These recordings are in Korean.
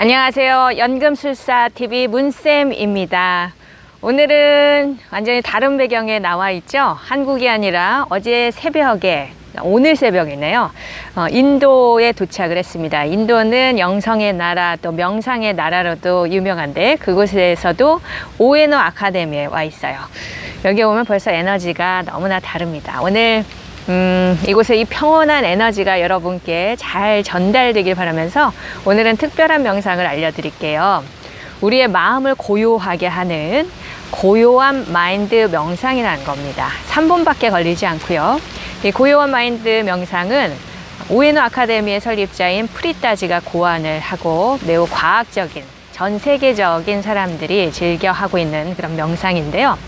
안녕하세요. 연금술사 TV 문쌤입니다. 오늘은 완전히 다른 배경에 나와 있죠. 한국이 아니라 어제 새벽에 오늘 새벽이네요. 어, 인도에 도착을 했습니다. 인도는 영성의 나라 또 명상의 나라로도 유명한데 그곳에서도 오에노 아카데미에 와 있어요. 여기 오면 벌써 에너지가 너무나 다릅니다. 오늘 음, 이곳에 이 평온한 에너지가 여러분께 잘 전달되길 바라면서 오늘은 특별한 명상을 알려드릴게요. 우리의 마음을 고요하게 하는 고요한 마인드 명상이라는 겁니다. 3분밖에 걸리지 않고요. 이 고요한 마인드 명상은 오에노 아카데미의 설립자인 프리따지가 고안을 하고 매우 과학적인 전 세계적인 사람들이 즐겨 하고 있는 그런 명상인데요.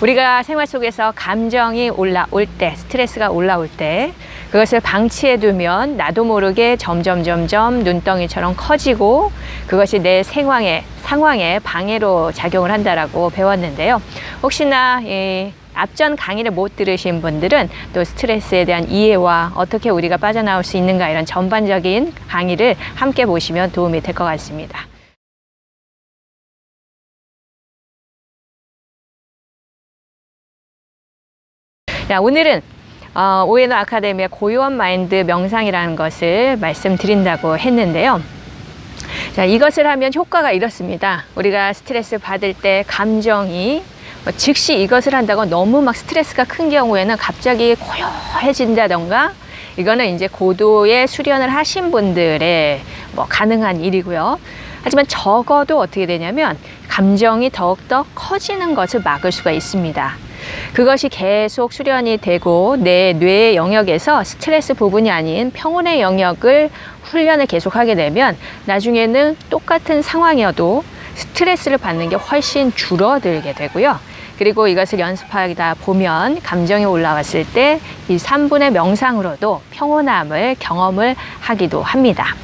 우리가 생활 속에서 감정이 올라올 때, 스트레스가 올라올 때, 그것을 방치해 두면 나도 모르게 점점 점점 눈덩이처럼 커지고 그것이 내 생활에, 상황에 방해로 작용을 한다라고 배웠는데요. 혹시나 이 앞전 강의를 못 들으신 분들은 또 스트레스에 대한 이해와 어떻게 우리가 빠져나올 수 있는가 이런 전반적인 강의를 함께 보시면 도움이 될 것 같습니다. 자, 오늘은 어, 오에노 아카데미의 고요한 마인드 명상이라는 것을 말씀드린다고 했는데요. 자, 이것을 하면 효과가 이렇습니다. 우리가 스트레스 받을 때 감정이 뭐 즉시 이것을 한다고 너무 막 스트레스가 큰 경우에는 갑자기 고요해진다던가 이거는 이제 고도의 수련을 하신 분들의 뭐 가능한 일이고요. 하지만 적어도 어떻게 되냐면 감정이 더욱더 커지는 것을 막을 수가 있습니다. 그것이 계속 수련이 되고 내 뇌의 영역에서 스트레스 부분이 아닌 평온의 영역을 훈련을 계속하게 되면 나중에는 똑같은 상황이어도 스트레스를 받는 게 훨씬 줄어들게 되고요. 그리고 이것을 연습하다 보면 감정이 올라왔을 때이 3분의 명상으로도 평온함을 경험을 하기도 합니다.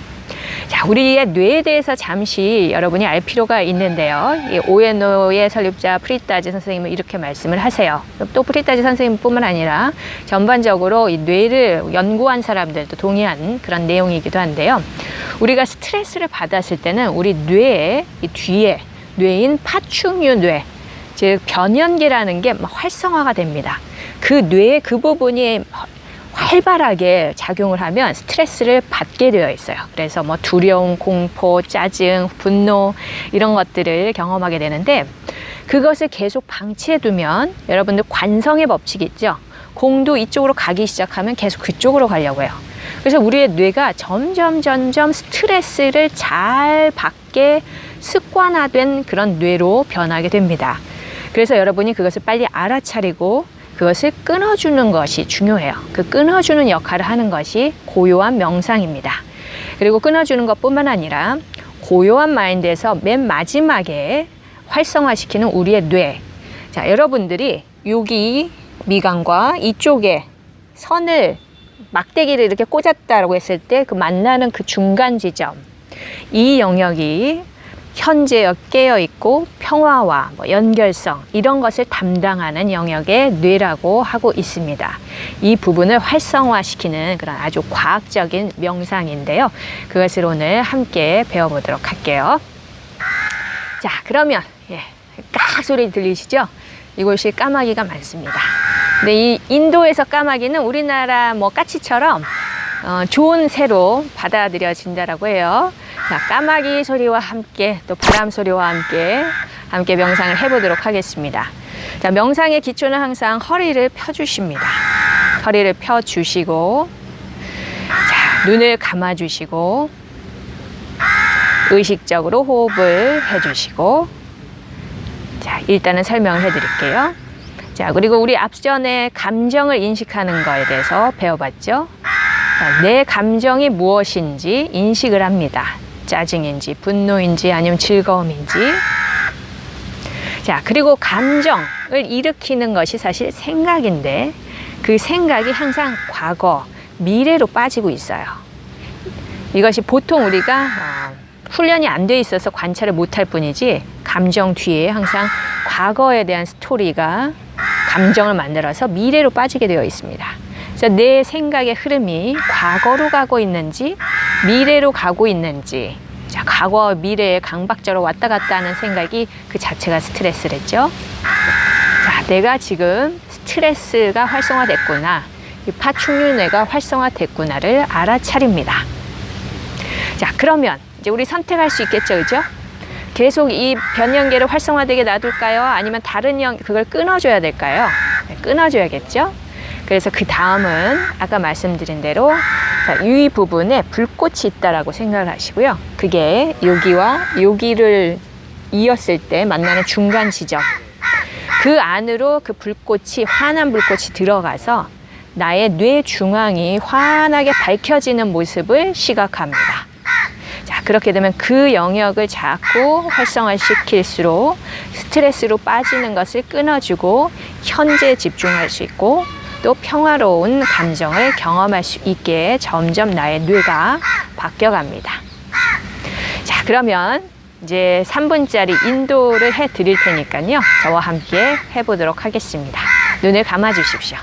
자, 우리의 뇌에 대해서 잠시 여러분이 알 필요가 있는데요. 이 오에노의 설립자 프리따지 선생님은 이렇게 말씀을 하세요. 또 프리따지 선생님뿐만 아니라 전반적으로 이 뇌를 연구한 사람들도 동의한 그런 내용이기도 한데요. 우리가 스트레스를 받았을 때는 우리 뇌의 이 뒤에 뇌인 파충류 뇌, 즉 변연계라는 게 활성화가 됩니다. 그 뇌의 그 부분이 활발하게 작용을 하면 스트레스를 받게 되어 있어요. 그래서 뭐 두려움, 공포, 짜증, 분노 이런 것들을 경험하게 되는데 그것을 계속 방치해 두면 여러분들 관성의 법칙이 있죠. 공도 이쪽으로 가기 시작하면 계속 그쪽으로 가려고 해요. 그래서 우리의 뇌가 점점 점점 스트레스를 잘 받게 습관화된 그런 뇌로 변하게 됩니다. 그래서 여러분이 그것을 빨리 알아차리고 그것을 끊어주는 것이 중요해요. 그 끊어주는 역할을 하는 것이 고요한 명상입니다. 그리고 끊어주는 것 뿐만 아니라 고요한 마인드에서 맨 마지막에 활성화시키는 우리의 뇌. 자, 여러분들이 여기 미간과 이쪽에 선을 막대기를 이렇게 꽂았다라고 했을 때 그 만나는 그 중간 지점. 이 영역이 현재 깨어 있고 평화와 뭐 연결성 이런 것을 담당하는 영역의 뇌라고 하고 있습니다. 이 부분을 활성화시키는 그런 아주 과학적인 명상인데요. 그것을 오늘 함께 배워보도록 할게요. 자, 그러면 예, 깍 소리 들리시죠? 이곳이 까마귀가 많습니다. 근데 이 인도에서 까마귀는 우리나라 뭐 까치처럼 어, 좋은 새로 받아들여진다라고 해요. 자, 까마귀 소리와 함께 또 바람 소리와 함께 함께 명상을 해보도록 하겠습니다. 자, 명상의 기초는 항상 허리를 펴주십니다. 허리를 펴주시고, 자, 눈을 감아주시고, 의식적으로 호흡을 해주시고, 자, 일단은 설명을 해드릴게요. 자, 그리고 우리 앞전에 감정을 인식하는 거에 대해서 배워봤죠? 자, 내 감정이 무엇인지 인식을 합니다. 짜증인지, 분노인지, 아니면 즐거움인지. 자, 그리고 감정을 일으키는 것이 사실 생각인데, 그 생각이 항상 과거, 미래로 빠지고 있어요. 이것이 보통 우리가 어, 훈련이 안 돼 있어서 관찰을 못할 뿐이지, 감정 뒤에 항상 과거에 대한 스토리가 감정을 만들어서 미래로 빠지게 되어 있습니다. 내 생각의 흐름이 과거로 가고 있는지 미래로 가고 있는지 자, 과거, 미래의 강박자로 왔다 갔다 하는 생각이 그 자체가 스트레스랬죠. 자, 내가 지금 스트레스가 활성화됐구나. 이 파충류뇌가 활성화됐구나를 알아차립니다. 자, 그러면 이제 우리 선택할 수 있겠죠, 그죠? 계속 이 변연계를 활성화되게 놔둘까요? 아니면 다른 연, 그걸 끊어줘야 될까요? 네, 끊어줘야겠죠? 그래서 그 다음은 아까 말씀드린 대로 자, 이 부분에 불꽃이 있다라고 생각을 하시고요. 그게 여기와 여기를 이었을 때 만나는 중간 지점. 그 안으로 그 불꽃이 환한 불꽃이 들어가서 나의 뇌 중앙이 환하게 밝혀지는 모습을 시각합니다. 자, 그렇게 되면 그 영역을 자꾸 활성화시킬수록 스트레스로 빠지는 것을 끊어주고 현재 집중할 수 있고 또 평화로운 감정을 경험할 수 있게 점점 나의 뇌가 바뀌어갑니다. 자, 그러면 이제 3분짜리 인도를 해 드릴 테니까요. 저와 함께 해보도록 하겠습니다. 눈을 감아 주십시오.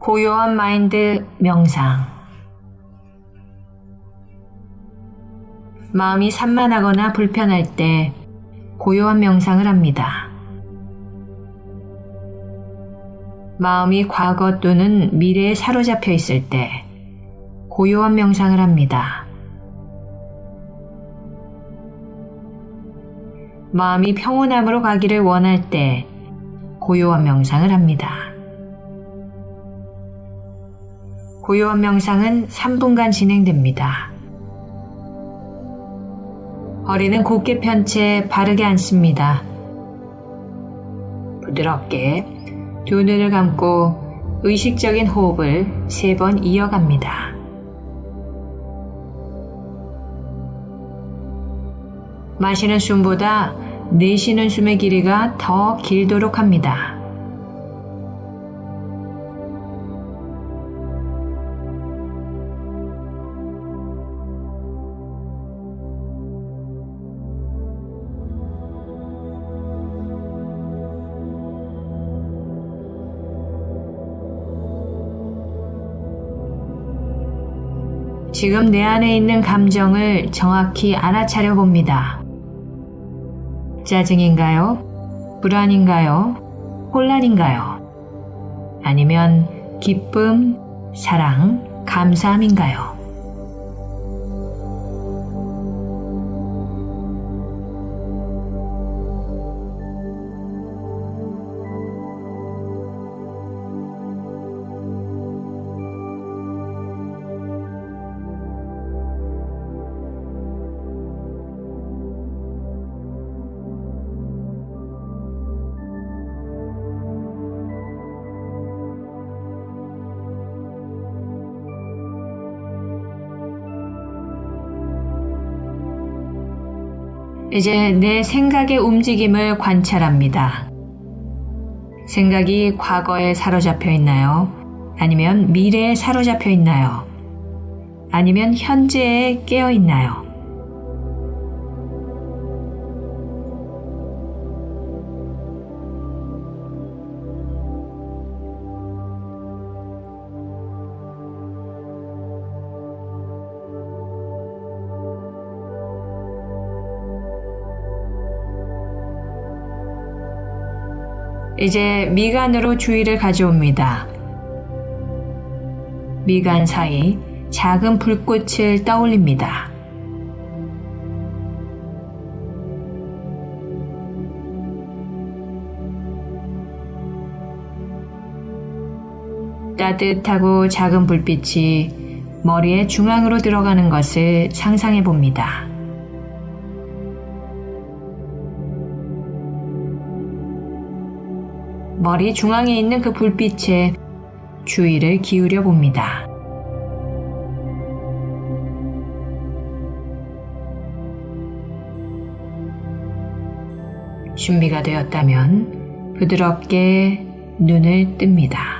고요한 마인드 명상. 마음이 산만하거나 불편할 때 고요한 명상을 합니다. 마음이 과거 또는 미래에 사로잡혀 있을 때 고요한 명상을 합니다. 마음이 평온함으로 가기를 원할 때 고요한 명상을 합니다. 고요한 명상은 3분간 진행됩니다. 허리는 곧게 편 채 바르게 앉습니다. 부드럽게 두 눈을 감고 의식적인 호흡을 세 번 이어갑니다. 마시는 숨보다 내쉬는 숨의 길이가 더 길도록 합니다. 지금 내 안에 있는 감정을 정확히 알아차려 봅니다. 짜증인가요? 불안인가요? 혼란인가요? 아니면 기쁨, 사랑, 감사함인가요? 이제 내 생각의 움직임을 관찰합니다. 생각이 과거에 사로잡혀 있나요? 아니면 미래에 사로잡혀 있나요? 아니면 현재에 깨어 있나요? 이제 미간으로 주의를 가져옵니다. 미간 사이 작은 불꽃을 떠올립니다. 따뜻하고 작은 불빛이 머리의 중앙으로 들어가는 것을 상상해 봅니다. 머리 중앙에 있는 그 불빛에 주의를 기울여 봅니다. 준비가 되었다면 부드럽게 눈을 뜹니다.